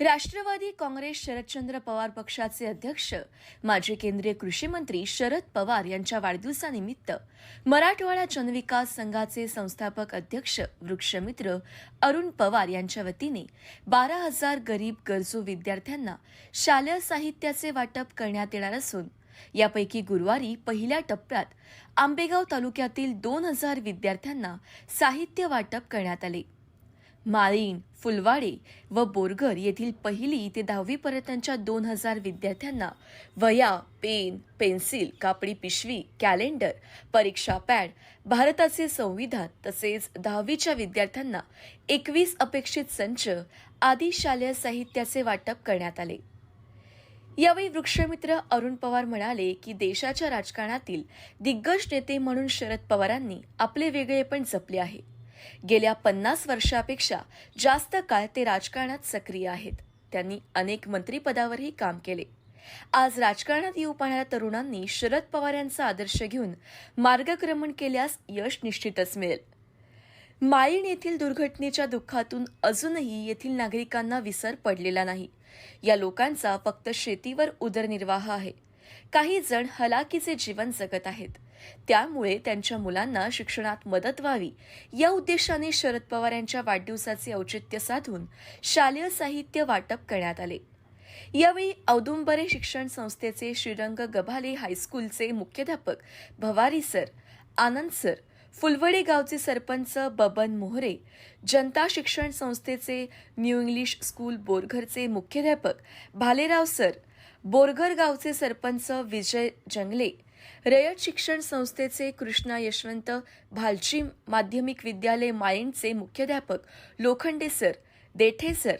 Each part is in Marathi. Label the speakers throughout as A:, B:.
A: राष्ट्रवादी काँग्रेस शरदचंद्र पवार पक्षाचे अध्यक्ष माजी केंद्रीय कृषी मंत्री शरद पवार यांच्या वाढदिवसानिमित्त मराठवाडा जनविकास संघाचे संस्थापक अध्यक्ष वृक्षमित्र अरुण पवार यांच्या वतीने बारा हजार गरीब गरजू विद्यार्थ्यांना शालेय साहित्याचे वाटप करण्यात येणार असून यापैकी गुरुवारी पहिल्या टप्प्यात आंबेगाव तालुक्यातील दोन हजार विद्यार्थ्यांना साहित्य वाटप करण्यात आले. माळीण फुलवाडे व बोरघर येथील पहिली ते दहावीपर्यंतच्या दोन हजार विद्यार्थ्यांना वया पेन पेन्सिल कापडी पिशवी कॅलेंडर परीक्षा पॅड भारताचे संविधान तसेच दहावीच्या विद्यार्थ्यांना एकवीस अपेक्षित संच आदी शालेय साहित्याचे वाटप करण्यात आले. यावेळी वृक्षमित्र अरुण पवार म्हणाले की देशाच्या राजकारणातील दिग्गज नेते म्हणून शरद पवारांनी आपले वेगळेपण जपले आहे. गेल्या पन्नास वर्षापेक्षा जास्त काळ ते राजकारणात सक्रिय आहेत. त्यांनी अनेक मंत्रिपदावरही काम केले. आज राजकारणात येऊ पाहणाऱ्या तरुणांनी शरद पवार यांचा आदर्श घेऊन मार्गक्रमण केल्यास यश निश्चितच मिळेल. माळीण येथील दुर्घटनेच्या दुःखातून अजूनही येथील नागरिकांना विसर पडलेला नाही. या लोकांचा फक्त शेतीवर उदरनिर्वाह आहे. काही जण हलाकीचे जीवन जगत आहेत. त्यामुळे त्यांच्या मुलांना शिक्षणात मदत व्हावी. या उद्देशाने शरद पवार यांच्या वाढदिवसाचे औचित्य साधून शालेय साहित्य वाटप करण्यात आले. यावेळी औदुंबरे शिक्षण संस्थेचे श्रीरंग गभाले हायस्कूलचे मुख्याध्यापक भवारी सर आनंद सर फुलवडे गावचे सरपंच बबन मोहरे जनता शिक्षण संस्थेचे न्यू इंग्लिश स्कूल बोरघरचे मुख्याध्यापक भालेराव सर बोरघर गावचे सरपंच विजय जंगले रयत शिक्षण संस्थेचे कृष्णा यशवंत भालची माध्यमिक विद्यालय मायणचे मुख्याध्यापक लोखंडे सर देठे सर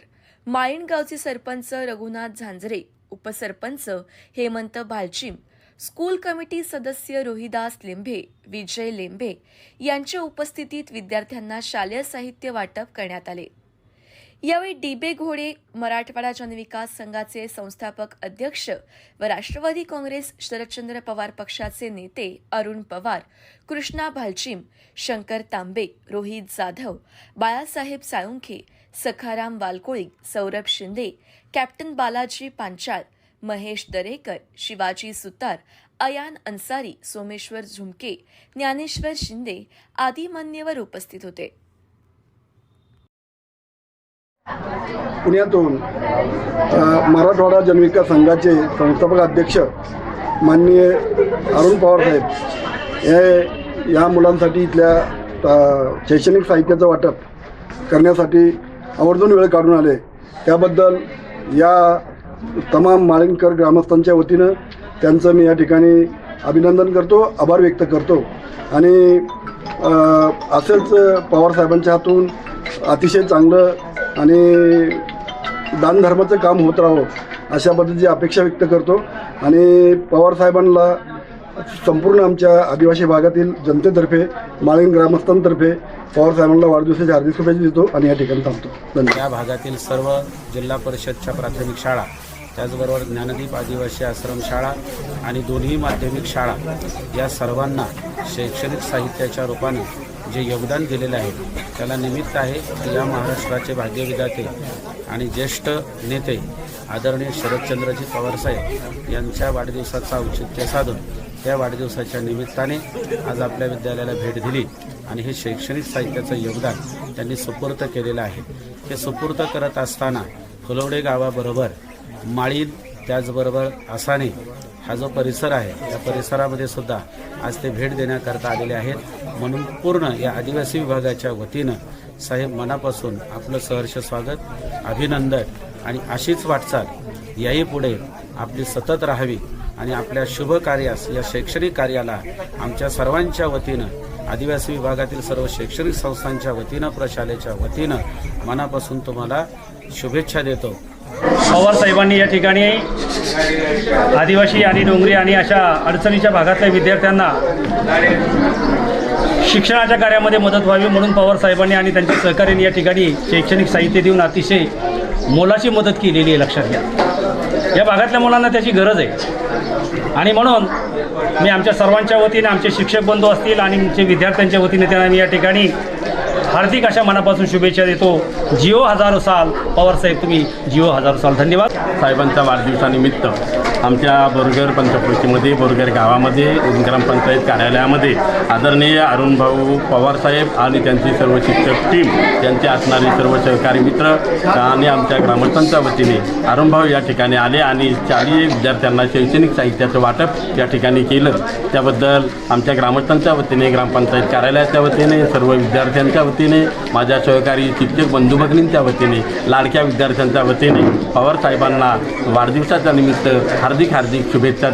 A: मायण गावचे सरपंच रघुनाथ झांजरे उपसरपंच हेमंत भालचीम स्कूल कमिटी सदस्य रोहिदास लिंबे विजय लेंबे यांच्या उपस्थितीत विद्यार्थ्यांना शालेय साहित्य वाटप करण्यात आले. यावेळी डीबे घोडे मराठवाडा जनविकास संघाचे संस्थापक अध्यक्ष व राष्ट्रवादी काँग्रेस शरदचंद्र पवार पक्षाचे नेते अरुण पवार कृष्णा भालचिम शंकर तांबे रोहित जाधव बाळासाहेब साळुंखे सखाराम वालकोळी सौरभ शिंदे कॅप्टन बालाजी पांचाळ महेश दरेकर शिवाजी सुतार अयान अन्सारी सोमेश्वर झुमके ज्ञानेश्वर शिंदे आदी मान्यवर उपस्थित होते.
B: पुण्यातून मराठवाडा जनविकास संघाचे संस्थापक अध्यक्ष माननीय अरुण पवार साहेब. हे या मुलांसाठी इथल्या शैक्षणिक साहित्याचं वाटप करण्यासाठी आवर्जून वेळ काढून आले. त्याबद्दल या तमाम माळिंगकर ग्रामस्थांच्या वतीनं त्यांचं मी या ठिकाणी अभिनंदन करतो आभार व्यक्त करतो. आणि असेच असंच पवार साहेबांच्या हातून अतिशय चांगलं आणि दानधर्माचं काम होत राहावं अशा पद्धतीची अपेक्षा व्यक्त करतो. आणि पवारसाहेबांना संपूर्ण आमच्या आदिवासी भागातील जनतेतर्फे माळीन ग्रामस्थांतर्फे पवार साहेबांना वाढदिवसाची हार्दिक शुभेच्छा देतो आणि या ठिकाणी थांबतो. धन्यवाद.
C: या भागातील सर्व जिल्हा परिषदच्या प्राथमिक शाळा त्याचबरोबर ज्ञानदीप आदिवासी आश्रम शाळा आणि दोन्ही माध्यमिक शाळा या सर्वांना शैक्षणिक साहित्याच्या रूपाने जे योगदान दिलेलं आहे त्याला निमित्त आहे की या महाराष्ट्राचे भाग्यविधाते आणि ज्येष्ठ नेते आदरणीय शरदचंद्रजी पवारसाहेब यांच्या वाढदिवसाचा औचित्य साधून त्या वाढदिवसाच्या निमित्ताने आज आपल्या विद्यालयाला भेट दिली आणि हे शैक्षणिक साहित्याचं योगदान त्यांनी सुपूर्त केलेलं आहे. हे सुपूर्त करत असताना फुलवडे गावाबरोबर माळीन त्याचबरोबर आसाने हा जो परिसर आहे या परिसरामध्ये सुद्धा आज ते भेट देण्याकरता आलेले आहेत. म्हणून पूर्ण या आदिवासी विभागाच्या वतीनं साहेब मनापासून आपलं सहर्ष स्वागत अभिनंदन आणि अशीच वाटचाल याही पुढे आपली सतत राहावी आणि आपल्या शुभ कार्यास या शैक्षणिक कार्याला आमच्या सर्वांच्या वतीनं आदिवासी विभागातील सर्व शैक्षणिक संस्थांच्या वतीनं प्रशालेच्या वतीनं मनापासून तुम्हाला शुभेच्छा देतो.
D: पवार साहेबांनी या ठिकाणी आदिवासी आणि डोंगरी आणि अशा अडचणीच्या भागातल्या विद्यार्थ्यांना शिक्षणाच्या कार्यामध्ये मदत व्हावी म्हणून पवार साहेबांनी आणि त्यांच्या सहकार्याने या ठिकाणी शैक्षणिक साहित्य देऊन अतिशय मोलाची मदत केलेली आहे लक्षात घ्या. या भागातल्या मुलांना त्याची गरज आहे. आणि म्हणून मी आमच्या सर्वांच्या वतीने आमचे शिक्षक बंधू असतील आणि आमचे विद्यार्थ्यांच्या वतीने त्यांना मी या ठिकाणी हार्दिक अशा मनापासून शुभेच्छा देतो. जिओ हजारो साल. पवारसाहेब तुम्ही जिओ हजारो साल. धन्यवाद.
E: साहेबांच्या वाढदिवसानिमित्त आमच्या बोरगर पंचकृतीमध्ये बोरगर गावामध्ये ग्रामपंचायत कार्यालयामध्ये आदरणीय अरुण भाऊ पवारसाहेब आणि त्यांची सर्व शिक्षक टीम त्यांचे असणारे सर्व सहकारी मित्र आणि आमच्या ग्रामस्थांच्या वतीने अरुणभाऊ या ठिकाणी आले आणि चारही विद्यार्थ्यांना शैक्षणिक साहित्याचं वाटप या ठिकाणी केलं. त्याबद्दल आमच्या ग्रामस्थांच्या वतीने ग्रामपंचायत कार्यालयाच्या वतीने सर्व विद्यार्थ्यांच्या वतीने माझ्या सहकारी शिक्षक बंधू भगिनींच्या वतीने लाडक्या विद्यार्थ्यांच्या वतीने पवार साहेबांना वाढदिवसाच्या निमित्त हार्दिक हार्दिक शुभेच्छा